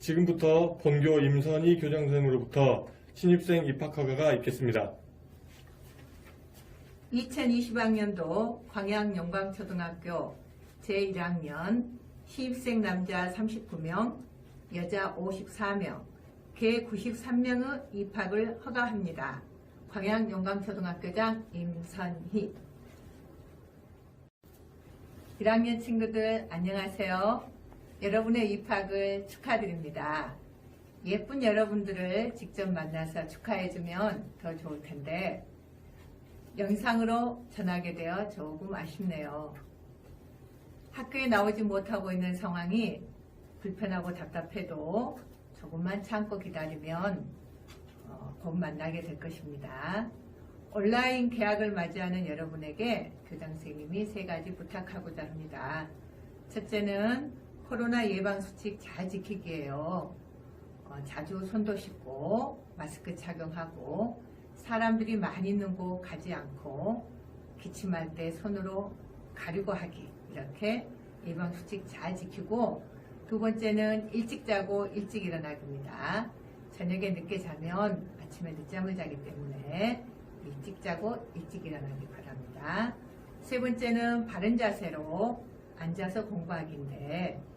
지금부터 본교 임선희 교장선생으로부터 신입생 입학 허가가 있겠습니다. 2020학년도 광양영광초등학교 제1학년 시입생 남자 39명, 여자 54명, 개 93명의 입학을 허가합니다. 광양영광초등학교장 임선희 1학년 친구들 안녕하세요. 여러분의 입학을 축하드립니다. 예쁜 여러분들을 직접 만나서 축하해주면 더 좋을 텐데 영상으로 전하게 되어 조금 아쉽네요. 학교에 나오지 못하고 있는 상황이 불편하고 답답해도 조금만 참고 기다리면 어, 곧 만나게 될 것입니다. 온라인 개학을 맞이하는 여러분에게 교장 선생님이 세 가지 부탁하고자 합니다. 첫째는 코로나 예방 수칙 잘 지키기예요. 어, 자주 손도 씻고 마스크 착용하고 사람들이 많이 있는 곳 가지 않고 기침할 때 손으로 가리고 하기 이렇게 예방 수칙 잘 지키고 두 번째는 일찍 자고 일찍 일어나기입니다. 저녁에 늦게 자면 아침에 늦잠을 자기 때문에 일찍 자고 일찍 일어나기 바랍니다. 세 번째는 바른 자세로 앉아서 공부하기인데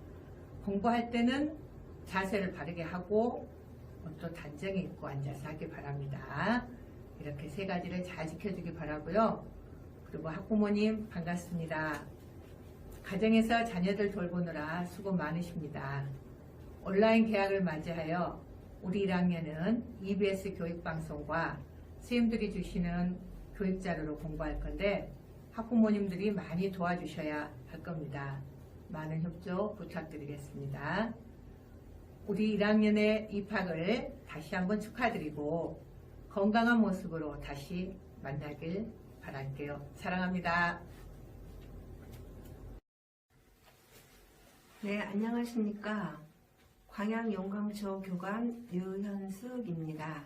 공부할 때는 자세를 바르게 하고 또 단정히 입고 앉아서 하기 바랍니다. 이렇게 세 가지를 잘 지켜주기 바라고요. 그리고 학부모님 반갑습니다. 가정에서 자녀들 돌보느라 수고 많으십니다. 온라인 개학을 맞이하여 우리 1학년은 EBS 교육방송과 선생님들이 주시는 교육 자료로 공부할 건데 학부모님들이 많이 도와주셔야 할 겁니다. 많은 협조 부탁드리겠습니다. 우리 1학년의 입학을 다시 한번 축하드리고 건강한 모습으로 다시 만나길 바랄게요. 사랑합니다. 네, 안녕하십니까. 광양용광초 교관 유현숙입니다.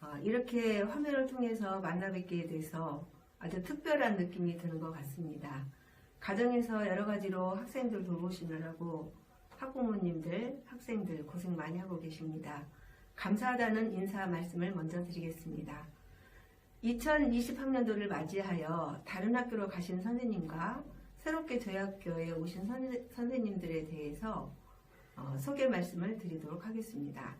어, 이렇게 화면을 통해서 만나 뵙게 돼서 아주 특별한 느낌이 드는 것 같습니다. 가정에서 여러 가지로 학생들 돌보시느라고 학부모님들, 학생들 고생 많이 하고 계십니다. 감사하다는 인사 말씀을 먼저 드리겠습니다. 2020학년도를 맞이하여 다른 학교로 가신 선생님과 새롭게 저희 학교에 오신 선생- 선생님들에 대해서 어, 소개 말씀을 드리도록 하겠습니다.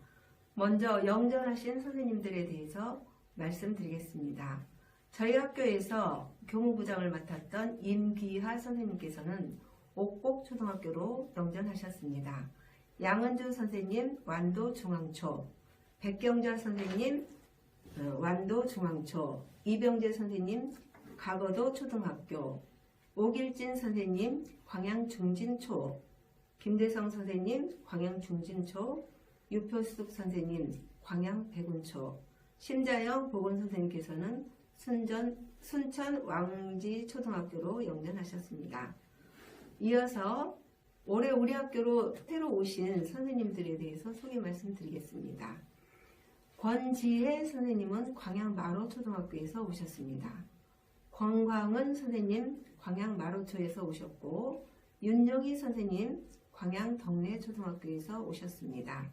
먼저 영전하신 선생님들에 대해서 말씀드리겠습니다. 저희 학교에서 교무부장을 맡았던 임기하 선생님께서는 옥곡초등학교로 영전하셨습니다. 양은주 선생님 완도중앙초, 백경자 선생님 어, 완도중앙초, 이병재 선생님 가거도 초등학교, 오길진 선생님 광양중진초, 김대성 선생님 광양중진초, 유표숙 선생님 광양백운초, 심자영 보건 선생님께서는 순전, 순천 왕지 초등학교로 영전하셨습니다. 이어서 올해 우리 학교로 새로 오신 선생님들에 대해서 소개 말씀드리겠습니다. 권지혜 선생님은 광양 마로 초등학교에서 오셨습니다. 권광은 선생님 광양 마로초에서 오셨고 윤영희 선생님 광양 덕내 초등학교에서 오셨습니다.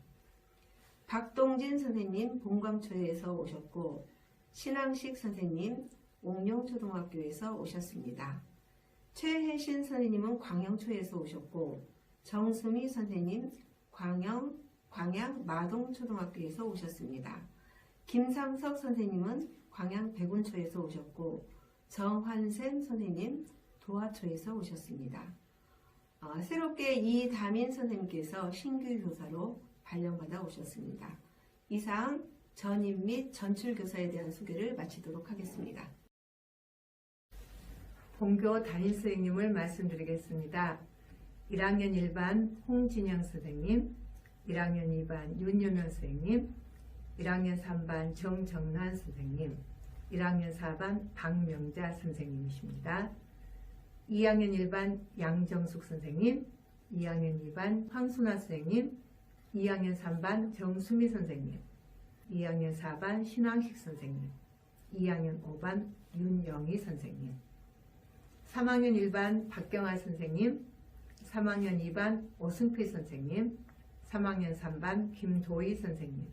박동진 선생님 본광초에서 오셨고 신앙식 선생님 옥룡초등학교에서 오셨습니다. 최혜신 선생님은 광양초에서 오셨고 정수미 선생님 광양 광양 마동초등학교에서 오셨습니다. 김상석 선생님은 광양 백운초에서 오셨고 정환샘 선생님 도화초에서 오셨습니다. 어, 새롭게 이다민 선생님께서 신규 교사로 발령받아 오셨습니다. 이상 전임 및 전출 교사에 대한 소개를 마치도록 하겠습니다. 본교 담임 선생님을 말씀드리겠습니다. 1학년 1반 홍진영 선생님, 1학년 2반 윤여명 선생님, 1학년 3반 정정란 선생님, 1학년 4반 박명자 선생님이십니다. 2학년 1반 양정숙 선생님, 2학년 2반 황순아 선생님, 2학년 3반 정수미 선생님, 2학년 4반 신왕식 선생님, 2학년 5반 윤영희 선생님, 3학년 1반 박경아 선생님, 3학년 2반 오승필 선생님, 3학년 3반 김도희 선생님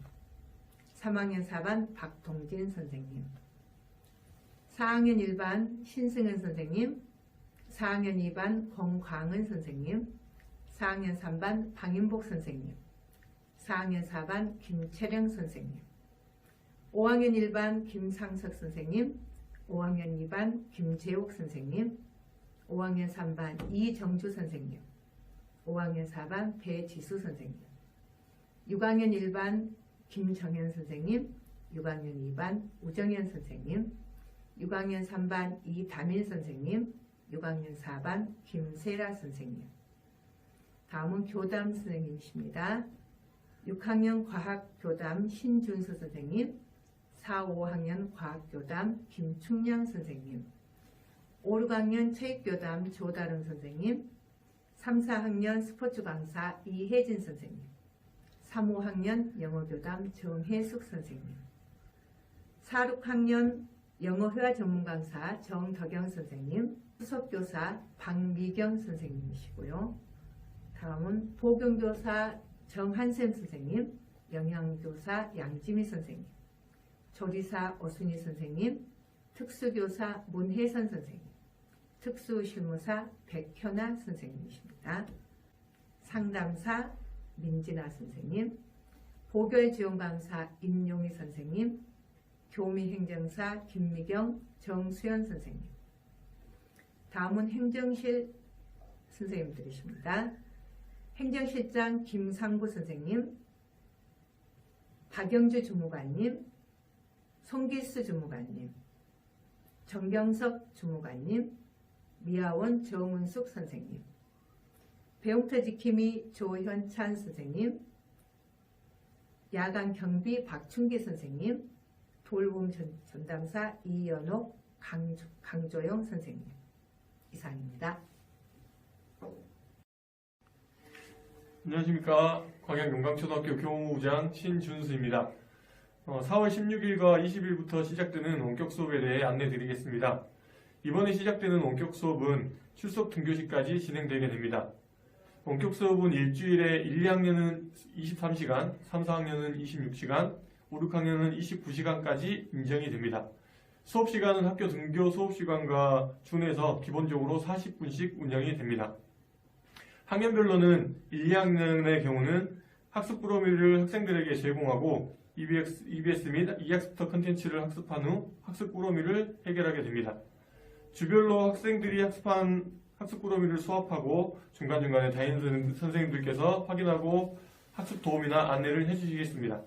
3학년 4반 박동진 선생님 4학년 1반 신승은 선생님 4학년 2반 권광은 선생님 4학년 3반 방인복 선생님 4학년 4반 김채령 선생님 5학년 1반 김상석 선생님 5학년 2반 김재옥 선생님 5학년 3반 이정주 선생님 5학년 4반 배지수 선생님 6학년 1반 김정현 선생님 6학년 2반 우정현 선생님 6학년 3반 이다민 선생님 6학년 4반 김세라 선생님 다음은 교담 선생님이십니다. 6학년 과학교담 신준수 선생님 4, 5학년 과학교담 김충량 선생님 5, 6학년 체육교담 조다른 선생님 3, 4학년 스포츠 강사 이혜진 선생님 3, 5학년 영어교담 정혜숙 선생님 4, 6학년 영어회화 전문 강사 정덕영 선생님 수석교사 박미경 선생님이시고요. 다음은 보경교사 정한샘 선생님, 영양교사 양지미 선생님, 조리사 어순희 선생님, 특수교사 문혜선 선생님, 특수실무사 백현아 선생님이십니다. 상담사 민진아 선생님, 보결지원강사 임용희 선생님, 교미행정사 김미경 정수연 선생님. 다음은 행정실 선생님들이십니다. 행정실장 김상구 선생님, 박영주 주무관님, 송기수 주무관님, 정경석 주무관님, 미아원 정은숙 선생님, 배웅터 지킴이 조현찬 선생님, 야간 경비 박춘기 선생님, 돌봄 전, 전담사 이연옥 강조, 강조영 선생님 이상입니다. 안녕하십니까. 광양 용강초등학교 교무부장 신준수입니다. 어, 4월 16일과 20일부터 시작되는 원격 수업에 대해 안내 드리겠습니다. 이번에 시작되는 원격 수업은 출석 등교시까지 진행되게 됩니다. 원격 수업은 일주일에 1, 2학년은 23시간, 3, 4학년은 26시간, 5, 6학년은 29시간까지 인정이 됩니다. 수업 시간은 학교 등교 수업 시간과 준해서 기본적으로 40분씩 운영이 됩니다. 학년별로는 1, 2학년의 경우는 학습 꾸러미를 학생들에게 제공하고 EBS, EBS 및 e학습터 컨텐츠를 학습한 후 학습 꾸러미를 해결하게 됩니다. 주별로 학생들이 학습한 학습 꾸러미를 수합하고 중간중간에 담임 선생님들께서 확인하고 학습 도움이나 안내를 해주시겠습니다.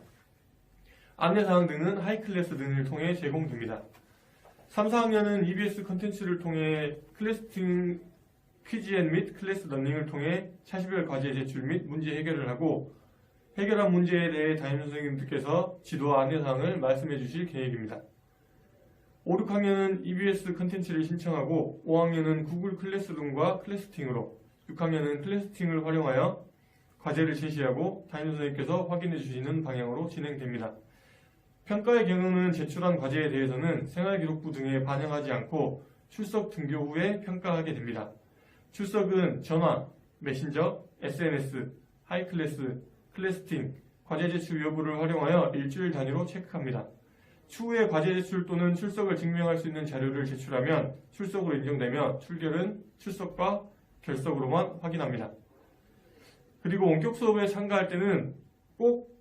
안내사항 등은 하이클래스 등을 통해 제공됩니다. 3, 4학년은 EBS 컨텐츠를 통해 클래스팅 퀴즈앤 및 클래스 러닝을 통해 차시별 과제 제출 및 문제 해결을 하고 해결한 문제에 대해 담임 선생님들께서 지도와 안내사항을 말씀해 주실 계획입니다. 5, 6학년은 EBS 컨텐츠를 신청하고 5학년은 구글 클래스룸과 클래스팅으로 6학년은 클래스팅을 활용하여 과제를 제시하고 담임 선생님께서 확인해 주시는 방향으로 진행됩니다. 평가의 경우는 제출한 과제에 대해서는 생활기록부 등에 반영하지 않고 출석 등교 후에 평가하게 됩니다. 출석은 전화, 메신저, SNS, 하이클래스, 클래스팅, 과제 제출 여부를 활용하여 일주일 단위로 체크합니다. 추후에 과제 제출 또는 출석을 증명할 수 있는 자료를 제출하면 출석으로 인정되며 출결은 출석과 결석으로만 확인합니다. 그리고 원격 수업에 참가할 때는 꼭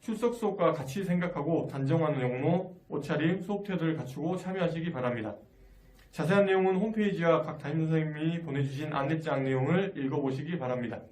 출석 수업과 같이 생각하고 단정한 용모, 옷차림, 수업 태도를 갖추고 참여하시기 바랍니다. 자세한 내용은 홈페이지와 각 담임 선생님이 보내주신 안내장 내용을 읽어보시기 바랍니다.